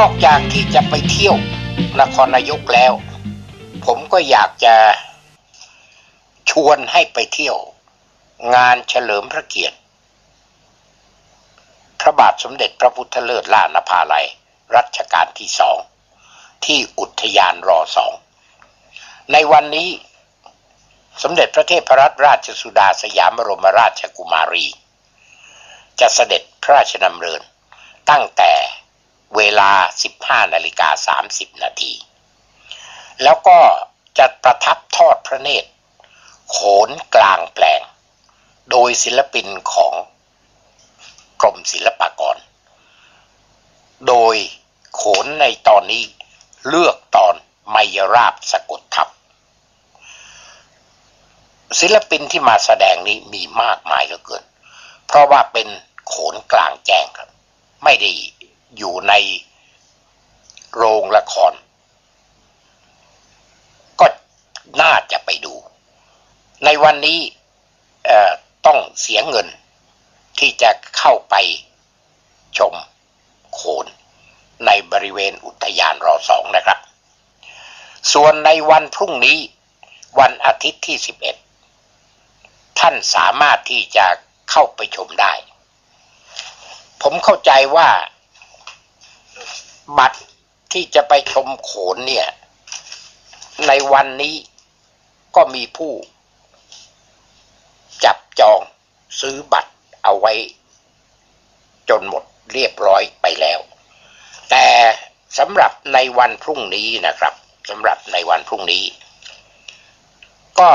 นอกจากที่จะไปเที่ยวนครนายกแล้ว ผมก็อยากจะชวนให้ไปเที่ยว งานเฉลิมพระเกียรติ พระบาทสมเด็จพระพุทธเลิศล่านภาลัย รัชกาลที่สอง ที่อุทยานรอสอง ในวันนี้สมเด็จพระเทพรัตนราชสุดาสยามบรมราชกุมารี จะเสด็จพระราชดำเนินตั้งแต่ เวลา 15นาฬิกา30 นาที แล้วก็จะประทับทอดพระเนตร โขนกลางแปลง โดยศิลปินของกรมศิลปากร โดยโขนในตอนนี้เลือกตอนไมยราบสะกดทับ ศิลปินที่มาแสดงนี้มีมากมายเหลือเกิน เพราะว่าเป็นโขนกลางแจ้งครับ ไม่ได้ อยู่ในโรงละคร ก็น่าจะไปดู ในวันนี้ต้องเสียเงินที่จะเข้าไปชมโขนในบริเวณอุทยานรอสองนะครับ ส่วนในวันพรุ่งนี้วันอาทิตย์ที่ 11 ท่านสามารถที่จะเข้าไปชมได้ ผมเข้าใจว่า บัตรที่จะไปชมโขนเนี่ย ในวันนี้ก็มีผู้ จับจองซื้อบัตรเอาไว้ จนหมดเรียบร้อยไปแล้ว แต่สำหรับในวันพรุ่งนี้นะครับสำหรับในวันพรุ่งนี้ ก็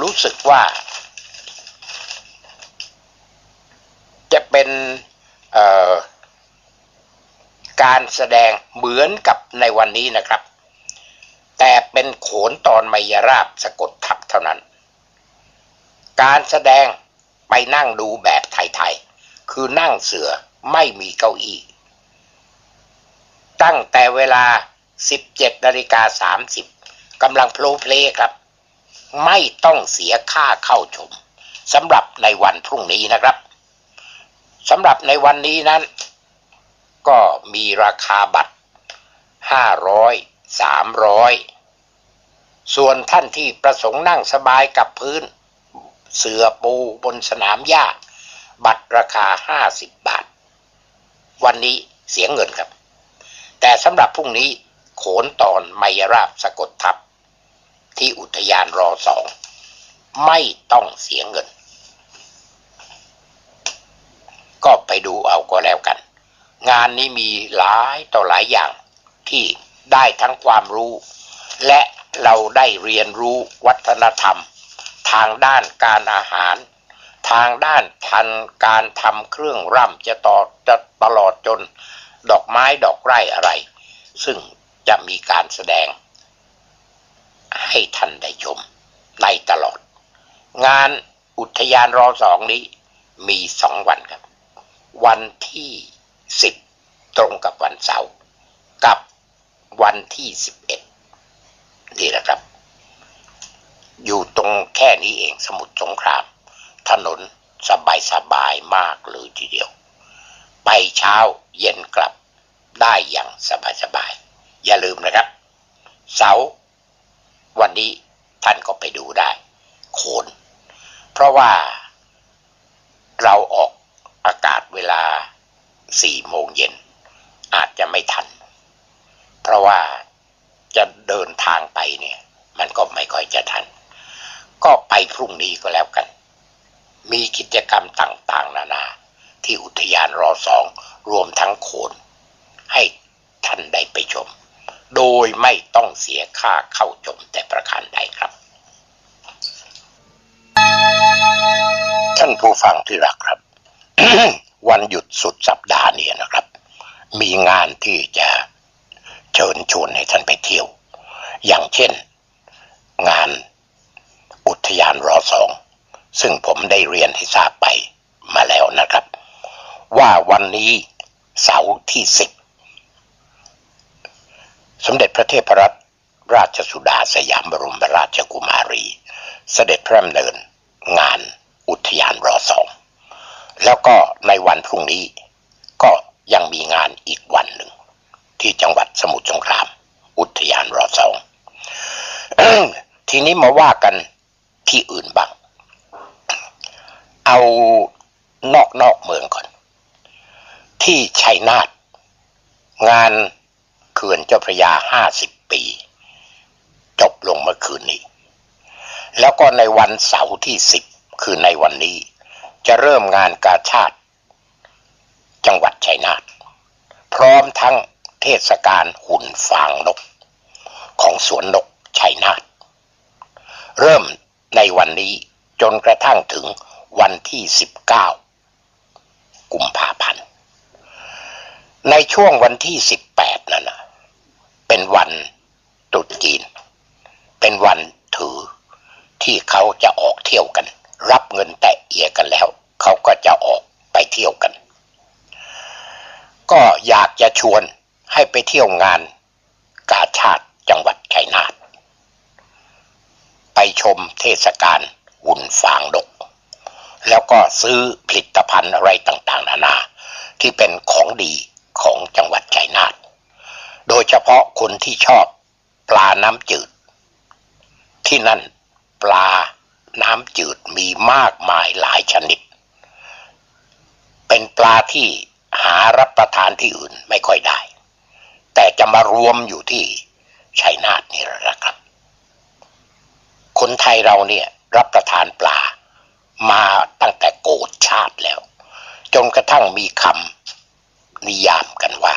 รู้สึกว่า จะเป็น เอ่อ การแสดงเหมือนกับในวันนี้นะครับ แต่เป็นโขนตอนไมยราบสะกดทับเท่านั้น การแสดงไปนั่งดูแบบไทยๆ คือนั่งเสือไม่มีเก้าอี้ ตั้งแต่เวลา 17นาฬิกา30กำลังโพลเพลครับ ไม่ต้องเสียค่าเข้าชมสำหรับในวันพรุ่งนี้นะครับสำหรับในวันนี้นั้น ก็มีราคาบัตร 500 300 ส่วนท่านที่ประสงค์นั่งสบายกับพื้น เสือปูบนสนามหญ้า บัตรราคา 50 บาท วันนี้เสียเงินครับ แต่สำหรับพรุ่งนี้โขนตอนไมยราบสะกดทับ ที่อุทยานรอสองไม่ต้องเสียเงิน ก็ไปดูเอาก็แล้วกัน งานนี้มีหลายต่อหลายอย่างที่ได้ทั้งความรู้ และเราได้เรียนรู้วัฒนธรรม ทางด้านการอาหาร ทางด้านทันการทำเครื่องร่ำจะต่อจะตลอดจน ดอกไม้ดอกไร่อะไร ซึ่งจะมีการแสดง ให้ท่านได้ชมในตลอด งานอุทยานรอสองนี้มีสองวันครับ วันที่ สิบตรงกับวันเสาร์กับวันที่สิบเอ็ดนี่แหละครับ อยู่ตรงแค่นี้เองสมุทรสงคราม ถนนสบายสบายมากเลยทีเดียว ไปเช้าเย็นกลับได้อย่างสบายสบาย อย่าลืมนะครับ เสาร์วันนี้ท่านก็ไปดูได้ โขน เพราะว่าเราออกอากาศเวลา สี่โมงเย็น อาจจะไม่ทัน เพราะว่าจะเดินทางไปเนี่ย มันก็ไม่ค่อยจะทัน ก็ไปพรุ่งนี้ก็แล้วกัน มีกิจกรรมต่างๆ นานา ที่อุทยานรอสองรวมทั้งโขน ให้ท่านได้ไปชม โดยไม่ต้องเสียค่าเข้าชมแต่ประการใดครับ ท่านผู้ฟังที่รักครับ วันหยุดสุดสัปดาห์เนี่ยนะครับ มีงานที่จะเชิญชวนให้ท่านไปเที่ยว อย่างเช่น งานอุทยานรอสองซึ่งผมได้เรียนให้ทราบไปมาแล้วนะครับ ว่าวันนี้เสาร์ที่สิบสมเด็จพระเทพรัตนราชสุดาสยามบรมราชกุมารี เสด็จพระดำเนิน งานอุทยานรอสอง แล้วก็ในวันพรุ่งนี้ก็ยังมีงานอีกวันหนึ่ง ที่จังหวัดสมุทรสงคราม อุทยานรอสองทีนี้มาว่ากันที่อื่นบ้าง เอานอกนอกเมืองก่อน ที่ชัยนาทงานเขื่อนเจ้าพระยาห้าสิบปี จบลงเมื่อคืนนี้ แล้วก็ในวันเสาร์ที่สิบคือในวันนี้ จะเริ่มงานกาชาติ จังหวัดชัยนาทพร้อมทั้งเทศกาลหุ่นฟางนก ของสวนนกชัยนาทเริ่มในวันนี้จนกระทั่งถึงวันที่สิบเก้ากุมภาพันธ์ ในช่วงวันที่สิบแปดนั่นนะเป็นวันตรุษจีน เป็นวันถือที่เขาจะออกเที่ยวกัน เงินแตะเอียกันแล้ว เขาก็จะออกไปเที่ยวกัน ก็อยากจะชวนให้ไปเที่ยวงานกาชาติจังหวัดชัยนาทไปชมเทศกาลหุ่นฟางดก แล้วก็ซื้อผลิตภัณฑ์อะไรต่างๆ นานา ที่เป็นของดีของจังหวัดชัยนาทโดยเฉพาะคนที่ชอบปลาน้ำจืด ที่นั่นปลา น้ำจืดมีมากมายหลายชนิด เป็นปลาที่หารับประทานที่อื่นไม่ค่อยได้ แต่จะมารวมอยู่ที่ชัยนาทนี่แหละครับ คนไทยเราเนี่ยรับประทานปลามาตั้งแต่โกดชาติแล้ว จนกระทั่งมีคำนิยามกันว่า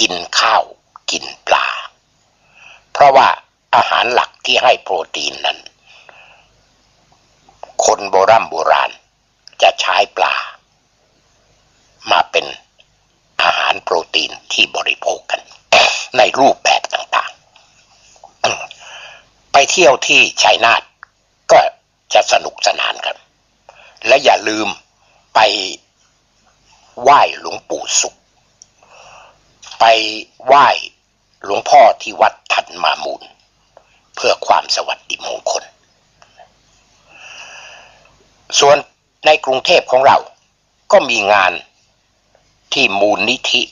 กินข้าวกินปลา เพราะว่าอาหารหลักที่ให้โปรตีนนั้น คนโบรโบราณ จะใช้ปลา มาเป็นอาหารโปรตีนที่บริโภคกัน ในรูปแบบต่างๆ ไปเที่ยวที่ชัยนาทก็จะสนุกสนานกัน และอย่าลืมไปไหว้หลวงปู่สุข ไปไหว้หลวงพ่อที่วัดทันมามูล เพื่อความสวัสดิมงคล ส่วนในกรุงเทพของเราก็มีงานที่มูลนิธิ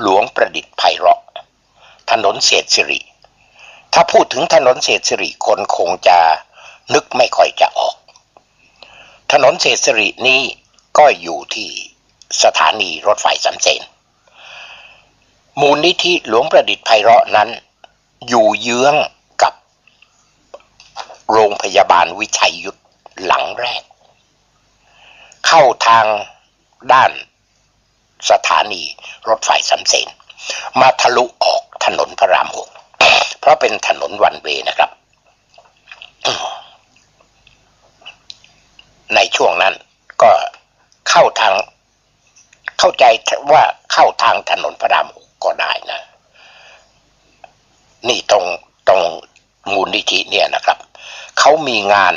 หลวงประดิษฐ์ไพเราะ ถนนเศรษฐสิริ ถ้าพูดถึงถนนเศรษฐสิริคนคงจะนึกไม่ค่อยจะออก ถนนเศรษฐสิรินี้ก็อยู่ที่สถานีรถไฟสำเสนมูลนิธิหลวงประดิษฐ์ไพเราะนั้น อยู่เยื้องกับโรงพยาบาลวิชัยยุทธ หลังแรก เข้าทางด้านสถานีรถไฟสำเสนมาทะลุออกถนนพระรามหกเพราะเป็นถนนวันเวนะครับ ในช่วงนั้นก็เข้าทาง เข้าใจว่าเข้าทางถนนพระรามหกก็ได้นะ นี่ตรงตรงมูลนิธิเนี่ยนะครับ เขามีงาน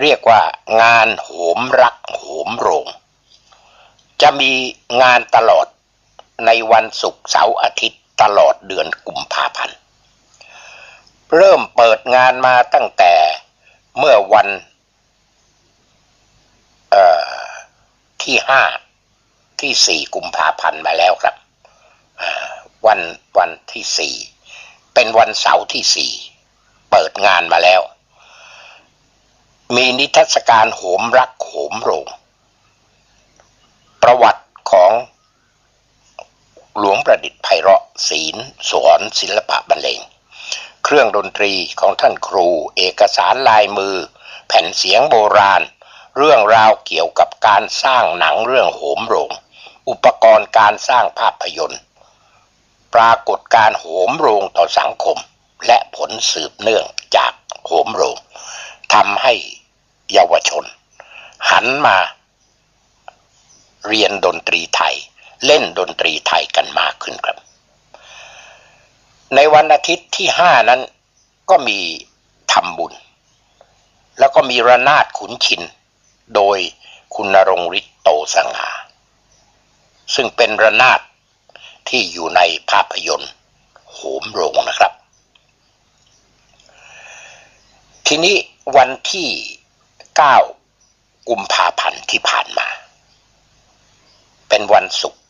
เรียกว่างานโหมรักโหมโรง จะมีงานตลอดในวันศุกร์เสาร์อาทิตย์ตลอดเดือนกุมภาพันธ์ เริ่มเปิดงานมาตั้งแต่เมื่อวันที่ห้าที่สี่กุมภาพันธ์มาแล้วครับวันวันที่สี่เป็นวันเสาร์ที่สี่เปิดงานมาแล้ว มีนิทรรศการโหมรักโหมโรง ประวัติของหลวงประดิษฐ์ไพเราะศีลสวนศิลปะบรรเลง เครื่องดนตรีของท่านครู เอกสารลายมือ แผ่นเสียงโบราณ เรื่องราวเกี่ยวกับการสร้างหนังเรื่องโหมโรง อุปกรณ์การสร้างภาพยนตร์ ปรากฏการโหมโรงต่อสังคม และผลสืบเนื่องจากโหมโรง ทำให้เยาวชน หันมาเรียนดนตรีไทย เล่นดนตรีไทยกันมากขึ้นครับ ในวันอาทิตย์ที่ห้านั้นก็มีทำบุญ แล้วก็มีระนาดขุนชิน โดยคุณนรงฤทธิ์โตสง่าซึ่งเป็นระนาดที่อยู่ในภาพยนตร์โหมโรงนะครับ ทีนี้ วันที่ 9 กุมภาพันธ์ที่ผ่านมา เป็นวันศุกร์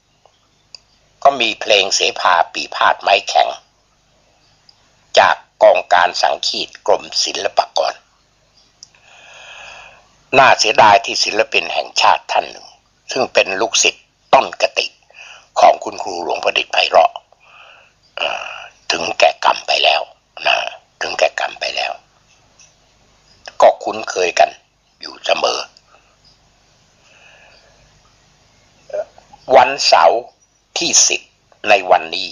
ก็มีเพลงเสภาปีพาดไม้แข็ง จากกองการสังคีตกรมศิลปากร น่าเสียดายที่ศิลปินแห่งชาติท่านหนึ่ง ซึ่งเป็นลูกศิษย์ต้นกติของคุณครูหลวงประดิษฐ์ไพเราะเอ่อถึงแก่กรรมไปแล้วนะถึงแก่กรรมไปแล้ว ก็คุ้นเคยกันอยู่เสมอ วันเสาร์ที่สิบในวันนี้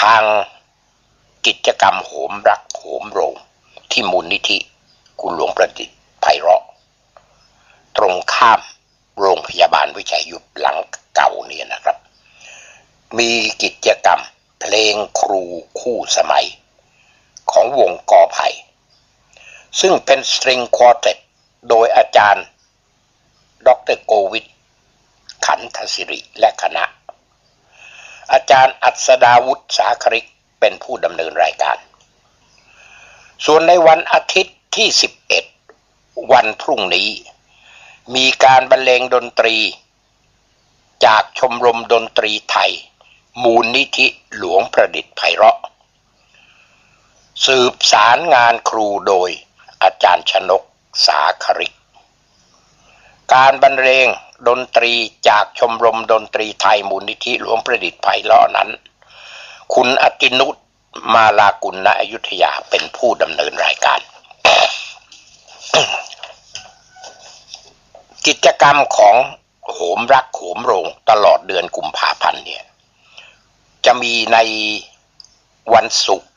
ทางกิจกรรมโหมรักโหมโรง ที่มูลนิธิคุณหลวงประดิษฐ์ไพเราะ ตรงข้ามโรงพยาบาลวิชัยยุทธหลังเก่าเนี่ยนะครับ มีกิจกรรมเพลงครูคู่สมัย ของวงกอไผ่ ซึ่งเป็นสตริงควอเต็ตโดยอาจารย์ ดรโกวิทขันธสิริและคณะ อาจารย์อัศดาวุฒิสาคริกเป็นผู้ดำเนินรายการ ส่วนในวันอาทิตย์ที่ 11 วันพรุ่งนี้ มีการบรรเลงดนตรี จากชมรมดนตรีไทย มูลนิธิหลวงประดิษฐ์ไพเราะ สืบสารงานครูโดย อาจารย์ชนกสาคริก การบรรเลงดนตรีจากชมรมดนตรีไทยมูลนิธิหลวงประดิษฐ์ไพเราะนั้น คุณอตินุตมาลากุลณอยุธยาเป็นผู้ดำเนินรายการ กิจกรรมของโหมรักโหมโรงตลอดเดือนกุมภาพันธ์เนี่ย จะมีในวันศุกร์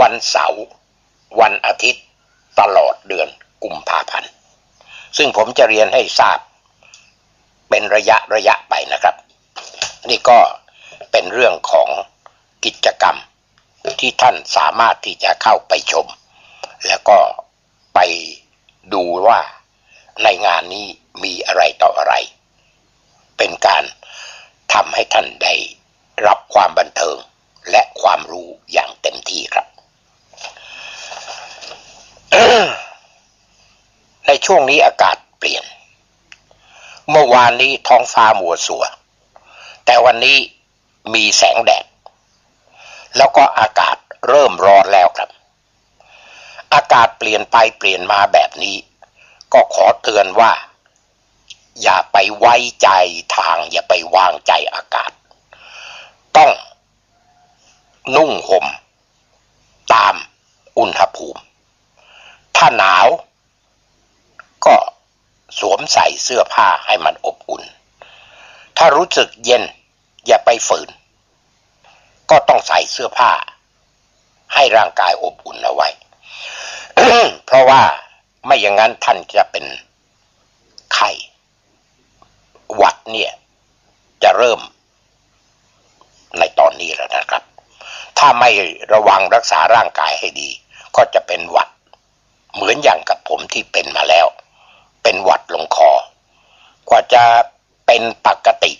วันเสาร์วันอาทิตย์ ตลอดเดือนกุมภาพันธ์ ซึ่งผมจะเรียนให้ทราบเป็นระยะระยะไปนะครับ นี่ก็เป็นเรื่องของกิจกรรมที่ท่านสามารถที่จะเข้าไปชม แล้วก็ไปดูว่าในงานนี้มีอะไรต่ออะไร เป็นการทำให้ท่านได้รับความบันเทิงและความรู้อย่างเต็มที่ครับ ในช่วงนี้อากาศเปลี่ยน เมื่อวานนี้ท้องฟ้ามัวสัว แต่วันนี้มีแสงแดด แล้วก็อากาศเริ่มร้อนแล้วครับ อากาศเปลี่ยนไปเปลี่ยนมาแบบนี้ ก็ขอเตือนว่า อย่าไปไว้ใจทาง อย่าไปวางใจอากาศ ต้องนุ่งห่มตามอุณหภูมิ ถ้าหนาว ก็สวมใส่เสื้อผ้าให้มันอบอุ่น ถ้ารู้สึกเย็นอย่าไปฝืน ก็ต้องใส่เสื้อผ้า ให้ร่างกายอบอุ่นเอาไว้ เพราะว่าไม่อย่างนั้นท่านจะเป็นไข้หวัดเนี่ย จะเริ่มในตอนนี้แล้วนะครับ ถ้าไม่ระวังรักษาร่างกายให้ดี ก็จะเป็นหวัด เหมือนอย่างกับผมที่เป็นมาแล้ว เป็นหวัดลงคอ กว่าจะเป็นปกติ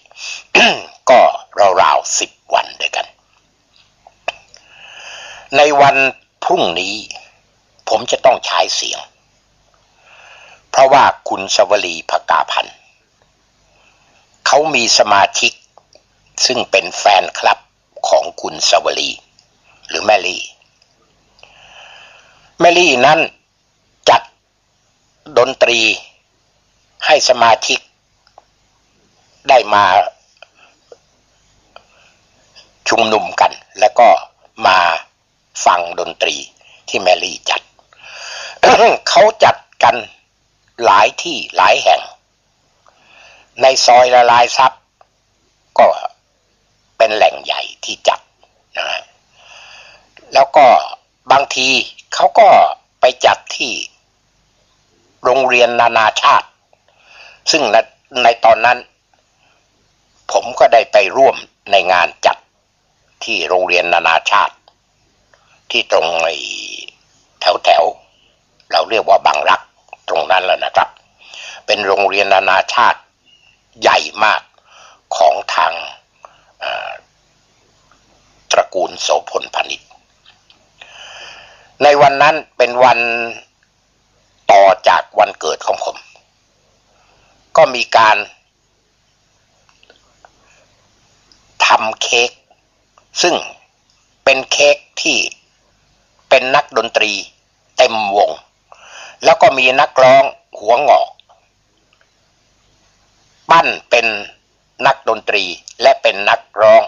ก็ราวๆสิบวันด้วยกัน ในวันพรุ่งนี้ผมจะต้องใช้เสียง เพราะว่าคุณสวลีภกาพันธ์เขามีสมาชิก ซึ่งเป็นแฟนคลับของคุณสวลี หรือแมลี่ แมลี่นั้น ดนตรีให้สมาชิกได้มาชุมนุมกัน แล้วก็มาฟังดนตรีที่แมรี่จัด เขาจัดกันหลายที่หลายแห่ง ในซอยละลายซับก็เป็นแหล่งใหญ่ที่จัดนะฮะแล้วก็บางทีเขาก็ไปจัดที่ โรงเรียนนานาชาติ ซึ่งในในตอนนั้น ผมก็ได้ไปร่วมในงานจัดที่โรงเรียนนานาชาติ ที่ตรงในแถวแถวเราเรียกว่าบางรักตรงนั้นแล้วนะครับ เป็นโรงเรียนนานาชาติใหญ่มากของทางตระกูลโสพลพนิษฐ์ในวันนั้นเป็นวัน อจากวันเกิดของผม ก็มีการทำเค้กซึ่งเป็นเค้กที่เป็นนักดนตรีเต็มวง แล้วก็มีนักร้องหัวงอก ปั้นเป็นนักดนตรีและเป็นนักร้อง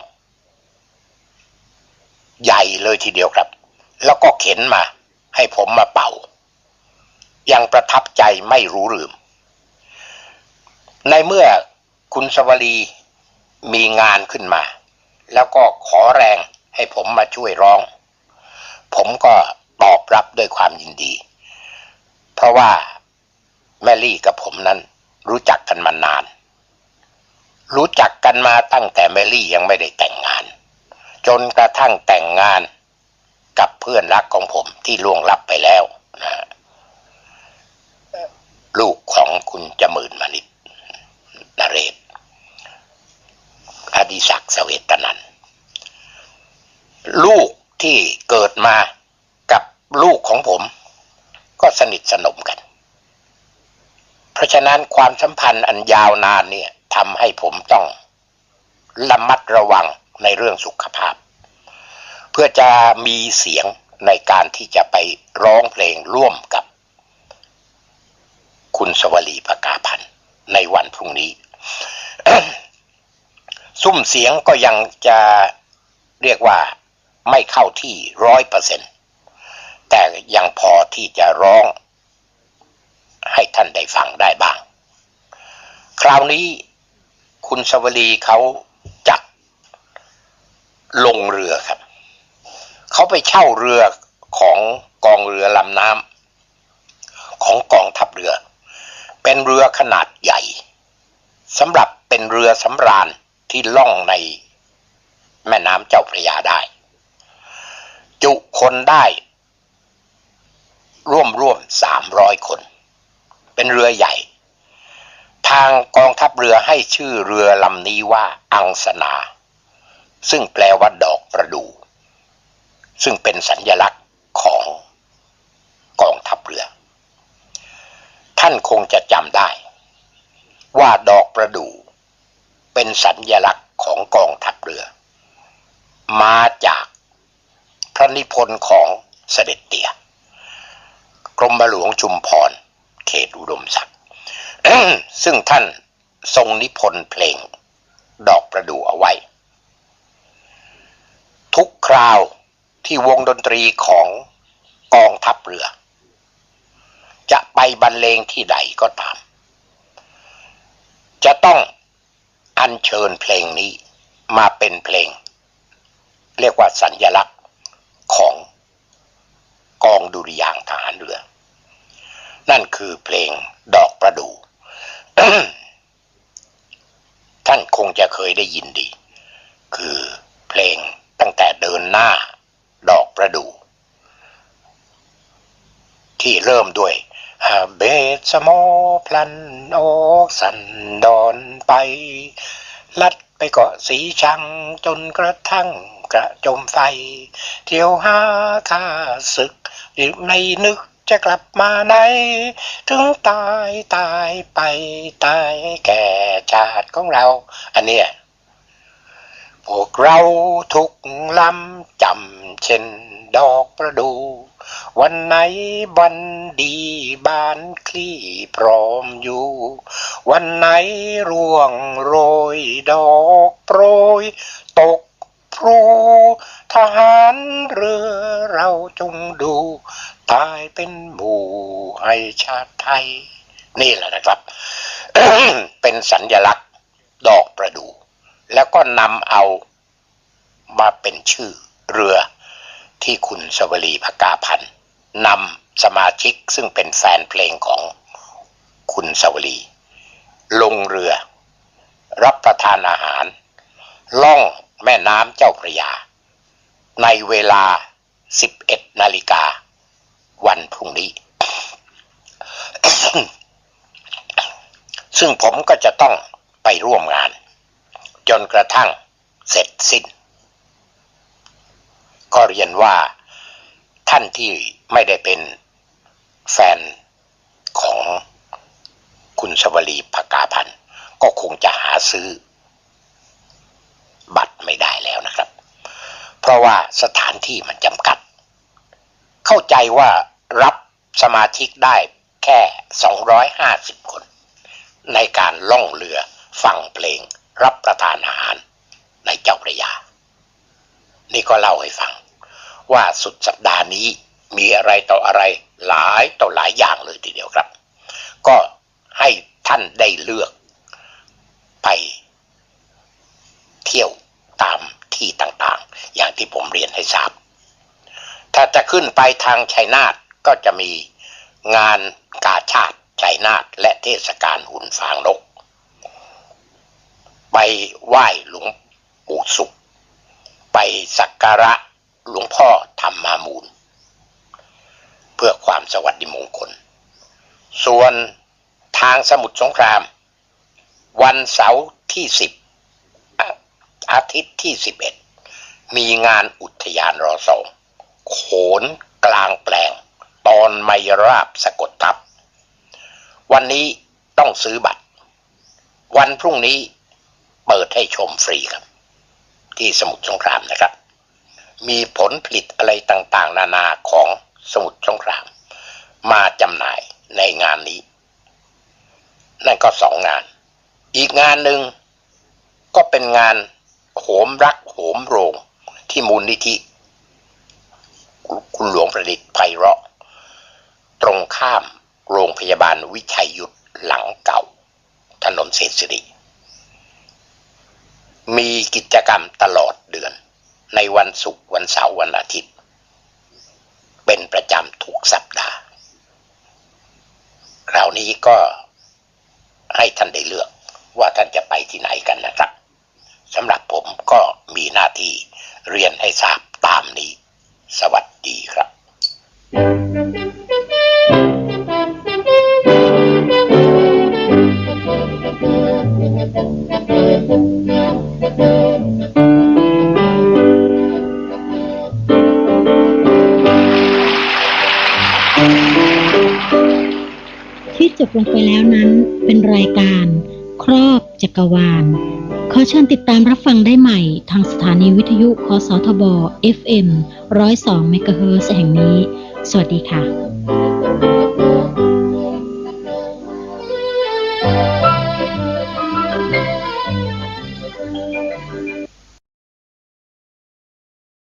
ใหญ่เลยทีเดียวครับ แล้วก็เข็นมาให้ผมมาเป่า ยังประทับใจไม่รู้ลืม ในเมื่อคุณสวลีมีงานขึ้นมา แล้วก็ขอแรงให้ผมมาช่วยร้อง ผมก็ตอบรับด้วยความยินดี เพราะว่าแมลี่กับผมนั้นรู้จักกันมานาน รู้จักกันมาตั้งแต่แมลี่ยังไม่ได้แต่งงาน จนกระทั่งแต่งงานกับเพื่อนรักของผมที่ล่วงลับไปแล้วนะ ลูกของคุณจมื่นมณิตนเรศอดิศักดิ์เสวตนัน ลูกที่เกิดมากับลูกของผม ก็สนิทสนมกัน เพราะฉะนั้นความสัมพันธ์อันยาวนานเนี่ยทำให้ผมต้องระมัดระวังในเรื่องสุขภาพ เพื่อจะมีเสียงในการที่จะไปร้องเพลงร่วมกับ คุณสวลีปากาพันธ์ในวันพรุ่งนี้ ซุ้มเสียงก็ยังจะเรียกว่าไม่เข้าที่ร้อยเปอร์เซ็นแต่ยังพอที่จะร้อง ให้ท่านได้ฟังได้บ้าง คราวนี้คุณสวลีเขาจัดลงเรือครับ เขาไปเช่าเรือของกองเรือลำน้ำของกองทัพเรือ เป็นเรือขนาดใหญ่สำหรับเป็นเรือสำราญที่ล่องในแม่น้ำเจ้าพระยาได้ จุคนได้ ร่วมร่วมสามร้อยคน เป็นเรือใหญ่ ทางกองทัพเรือให้ชื่อเรือลำนี้ว่าอังสนา ซึ่งแปลว่าดอกประดู ซึ่งเป็นสัญญลักษณ์ของกองทัพเรือ ท่านคงจะจำได้ ว่าดอกประดู่เป็นสัญญลักษณ์ของกองทัพเรือ มาจากพระนิพนธ์ของเสด็จเตี่ยกรมหลวงชุมพร เขตอุดมศักดิ์ซึ่งท่านทรงนิพนธ์เพลง ดอกประดู่เอาไว้ ทุกคราวที่วงดนตรีของกองทัพเรือ จะไปบรรเลงที่ใดก็ตาม จะต้องอัญเชิญเพลงนี้มาเป็นเพลง เรียกว่าสัญญลักษณ์ของกองดุริยางค์ทหารเรือ นั่นคือเพลงดอกประดู่ท่านคงจะเคยได้ยินดี คือเพลงตั้งแต่เดินหน้า ดอกประดู่ ที่เริ่มด้วยฮาเบสสมพลันออกสันดอนไป ลัดไปเกาะสีชังจนกระทั่งกระจมไฟ เที่ยวหาข้าศึกหรือในนึกจะกลับมาไหน ถึงตายตายไปตายแก่ชาติของเรา อันเนี้ยพวกเราทุกลำจำเช่นดอกประดู่ วันไหนวันดีบานคลี่พร้อมอยู่ วันไหนร่วงโรยดอกโปรย ตกพรูทหารเรือเราจงดู ตายเป็นหมู่ให้ชาติไทย นี่แหละนะครับ เป็นสัญญลักษณ์ดอกประดู่แล้วก็นำเอามาเป็นชื่อเรือ ที่คุณสวลีพกาพันธ์นำสมาชิกซึ่งเป็นแฟนเพลงของคุณสวลี ลงเรือ รับประทานอาหาร ล่องแม่น้ำเจ้าพระยา ในเวลา 11 นาฬิกา วันพรุ่งนี้ ซึ่งผมก็จะต้องไปร่วมงาน จนกระทั่งเสร็จสิ้น ก็เรียนว่าท่านที่ไม่ได้เป็นแฟนของคุณสวลีภกาพันธ์ก็คงจะหาซื้อ บัตรไม่ได้แล้วนะครับ เพราะว่าสถานที่มันจำกัด เข้าใจว่ารับสมาชิกได้แค่ 250 คน ในการล่องเรือฟังเพลงรับประทานอาหารในเจ้าพระยา นี่ก็เล่าให้ฟัง ว่าสุดสัปดาห์นี้มีอะไรต่ออะไรหลายต่อหลายอย่างเลยทีเดียวครับ ก็ให้ท่านได้เลือกไปเที่ยวตามที่ต่างๆ อย่างที่ผมเรียนให้ทราบ ถ้าจะขึ้นไปทางชัยนาทก็จะมีงานกาชาติชัยนาทและเทศกาลหุ่นฟางนก ไปไหว้หลวงปู่สุข ไปสักการะ หลวงพ่อธรรมามูล เพื่อความสวัสดิมงคล ส่วนทางสมุทรสงคราม วันเสาร์ที่สิบอาทิตย์ที่สิบเอ็ดมีงานอุทยานรอสองโขนกลางแปลง ตอนไมราบสะกดทับ วันนี้ต้องซื้อบัตร วันพรุ่งนี้เปิดให้ชมฟรีครับ ที่สมุทรสงครามนะครับ มีผลผลิตอะไรต่างๆ นานาของสมุทรสงคราม มาจำหน่ายในงานนี้ นั่นก็สองงาน อีกงานหนึ่งก็เป็นงานโหมรักโหมโรงที่มูลนิธิ คุณหลวงประดิษฐ์ไพเราะ ตรงข้ามโรงพยาบาลวิชัยยุทธหลังเก่า ถนนเศรษฐศิริมีกิจกรรมตลอดเดือน ในวันศุกร์วันเสาร์วันอาทิตย์ เป็นประจำทุกสัปดาห์คราวนี้ก็ให้ท่านได้เลือกว่าท่านจะไปที่ไหนกันนะครับสำหรับผมก็มีหน้าที่เรียนให้ทราบตามนี้ สวัสดีครับที่จ ลงไปแล้วนั้นเป็นรายการ ครอบจักรวาล ขอเชิญติดตามรับฟังได้ใหม่ ทางสถานีวิทยุคสทบ FM 102 เมกะเฮิร์แห่งนี้ สวัสดีค่ะ